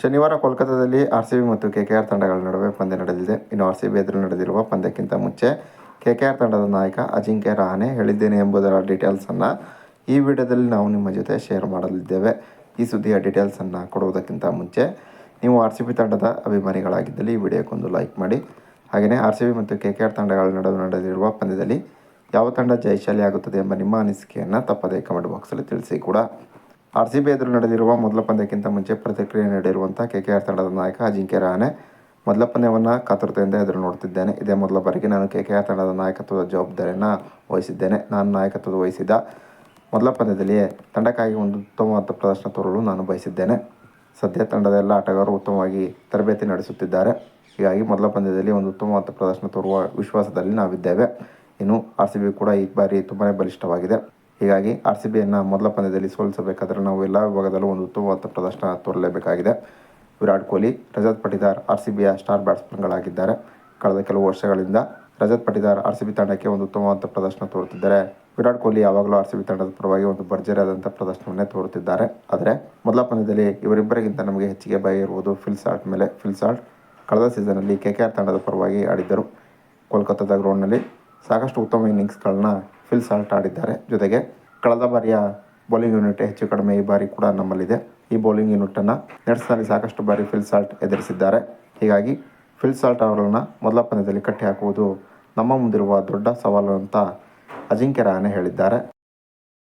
ಶನಿವಾರ ಕೋಲ್ಕತ್ತಾದಲ್ಲಿ R C B ಮತ್ತು ಕೆ ಕೆ ಆರ್ ತಂಡಗಳ ನಡುವೆ ಪಂದ್ಯ ನಡೆದಿದೆ. ಇನ್ನು ಆರ್ ಸಿ ಬಿ ಎದುರು ನಡೆದಿರುವ ಪಂದ್ಯಕ್ಕಿಂತ ಮುಂಚೆ ಕೆ ಕೆ ಆರ್ ತಂಡದ ನಾಯಕ ಅಜಿಂಕ್ಯ ರಹಾನೆ ಹೇಳಿದ್ದೇನೆ ಎಂಬುದರ ಡೀಟೇಲ್ಸನ್ನು ಈ ವಿಡಿಯೋದಲ್ಲಿ ನಾವು ನಿಮ್ಮ ಜೊತೆ ಶೇರ್ ಮಾಡಲಿದ್ದೇವೆ. ಈ ಸುದ್ದಿಯ ಡೀಟೇಲ್ಸನ್ನು ಕೊಡುವುದಕ್ಕಿಂತ ಮುಂಚೆ ನೀವು ಆರ್ ಸಿ ಬಿ ತಂಡದ ಅಭಿಮಾನಿಗಳಾಗಿದ್ದಲ್ಲಿ ಈ ವಿಡಿಯೋಕ್ಕೊಂದು ಲೈಕ್ ಮಾಡಿ. ಹಾಗೆಯೇ ಆರ್ ಸಿ ಬಿ ಮತ್ತು ಕೆ ಕೆ ಆರ್ ತಂಡಗಳ ನಡುವೆ ನಡೆದಿರುವ ಪಂದ್ಯದಲ್ಲಿ ಯಾವ ತಂಡ ಜಯಶಾಲಿ ಆಗುತ್ತದೆ ಎಂಬ ನಿಮ್ಮ ಅನಿಸಿಕೆಯನ್ನು ತಪ್ಪದೇ ಕಮೆಂಟ್ ಬಾಕ್ಸಲ್ಲಿ ತಿಳಿಸಿ ಕೂಡ. ಆರ್ ಸಿ ಬಿ ಎದುರು ನಡೆದಿರುವ ಮೊದಲ ಪಂದ್ಯಕ್ಕಿಂತ ಮುಂಚೆ ಪ್ರತಿಕ್ರಿಯೆ ನೀಡಿರುವಂಥ ಕೆ ಕೆ ಆರ್ ತಂಡದ ನಾಯಕ ಅಜಿಂಕ್ಯ ರಹಾನೆ ಮೊದಲ ಪಂದ್ಯವನ್ನು ಕಾತುರತೆಯಿಂದ ಎದುರು ನೋಡುತ್ತಿದ್ದೇನೆ. ಇದೇ ಮೊದಲ ಬಾರಿಗೆ ನಾನು ಕೆ ಕೆ ಆರ್ ತಂಡದ ನಾಯಕತ್ವದ ಜವಾಬ್ದಾರಿಯನ್ನು ವಹಿಸಿದ್ದೇನೆ. ನಾನು ನಾಯಕತ್ವದ ವಹಿಸಿದ ಮೊದಲ ಪಂದ್ಯದಲ್ಲಿಯೇ ತಂಡಕ್ಕಾಗಿ ಒಂದು ಉತ್ತಮವಾದ ಪ್ರದರ್ಶನ ತೋರಲು ನಾನು ಬಯಸಿದ್ದೇನೆ. ಸದ್ಯ ತಂಡದ ಎಲ್ಲ ಆಟಗಾರರು ಉತ್ತಮವಾಗಿ ತರಬೇತಿ ನಡೆಸುತ್ತಿದ್ದಾರೆ. ಹೀಗಾಗಿ ಮೊದಲ ಪಂದ್ಯದಲ್ಲಿ ಒಂದು ಉತ್ತಮವಾದ ಪ್ರದರ್ಶನ ತೋರುವ ವಿಶ್ವಾಸದಲ್ಲಿ ನಾವಿದ್ದೇವೆ. ಇನ್ನು ಆರ್ ಸಿ ಬಿ ಕೂಡ ಈ ಬಾರಿ ತುಂಬಾ ಬಲಿಷ್ಠವಾಗಿದೆ. ಹೀಗಾಗಿ ಆರ್ ಸಿ ಬಿಯನ್ನು ಮೊದಲ ಪಂದ್ಯದಲ್ಲಿ ಸೋಲಿಸಬೇಕಾದರೆ ನಾವು ಎಲ್ಲ ವಿಭಾಗದಲ್ಲೂ ಒಂದು ಉತ್ತಮವಾದ ಪ್ರದರ್ಶನ ತೋರಲೇಬೇಕಾಗಿದೆ. ವಿರಾಟ್ ಕೊಹ್ಲಿ, ರಜತ್ ಪಟಿದಾರ್ ಆರ್ ಸಿ ಬಿಯ ಸ್ಟಾರ್ ಬ್ಯಾಟ್ಸ್ಮನ್ಗಳಾಗಿದ್ದಾರೆ. ಕಳೆದ ಕೆಲವು ವರ್ಷಗಳಿಂದ Rajat Patidar R C B ತಂಡಕ್ಕೆ ಒಂದು ಉತ್ತಮವಾದ ಪ್ರದರ್ಶನ ತೋರುತ್ತಿದ್ದಾರೆ. ವಿರಾಟ್ ಕೊಹ್ಲಿ ಯಾವಾಗಲೂ ಆರ್ ಸಿ ಬಿ ತಂಡದ ಪರವಾಗಿ ಒಂದು ಭರ್ಜರಿಯಾದಂಥ ಪ್ರದರ್ಶನವನ್ನೇ ತೋರುತ್ತಿದ್ದಾರೆ. ಆದರೆ ಮೊದಲ ಪಂದ್ಯದಲ್ಲಿ ಇವರಿಬ್ಬರಿಗಿಂತ ನಮಗೆ ಹೆಚ್ಚಿಗೆ ಭಯ ಇರುವುದು ಫಿಲ್ ಸಾಲ್ಟ್ ಮೇಲೆ. ಫಿಲ್ ಸಾಲ್ಟ್ ಕಳೆದ ಸೀಸನಲ್ಲಿ ಕೆ ಕೆ ಆರ್ ತಂಡದ ಪರವಾಗಿ ಆಡಿದ್ದರು. ಕೋಲ್ಕತ್ತಾದ ಗ್ರೌಂಡ್ನಲ್ಲಿ ಸಾಕಷ್ಟು ಉತ್ತಮ ಇನ್ನಿಂಗ್ಸ್ಗಳನ್ನ ಫಿಲ್ ಸಾಲ್ಟ್ ಆಡಿದ್ದಾರೆ. ಜೊತೆಗೆ ಕಳೆದ ಬಾರಿಯ ಬೌಲಿಂಗ್ ಯೂನಿಟ್ ಹೆಚ್ಚು ಕಡಿಮೆ ಈ ಬಾರಿ ಕೂಡ ನಮ್ಮಲ್ಲಿದೆ. ಈ ಬೌಲಿಂಗ್ ಯೂನಿಟನ್ನು ನೆಟ್ಸ್ನಲ್ಲಿ ಸಾಕಷ್ಟು ಬಾರಿ ಫಿಲ್ ಸಾಲ್ಟ್ ಎದುರಿಸಿದ್ದಾರೆ. ಹೀಗಾಗಿ ಫಿಲ್ ಸಾಲ್ಟ್ ಅವರನ್ನು ಮೊದಲ ಪಂದ್ಯದಲ್ಲಿ ಕಟ್ಟಿ ಹಾಕುವುದು ನಮ್ಮ ಮುಂದಿರುವ ದೊಡ್ಡ ಸವಾಲು ಅಂತ ಅಜಿಂಕ್ಯ ರಹಾನೆ ಹೇಳಿದ್ದಾರೆ.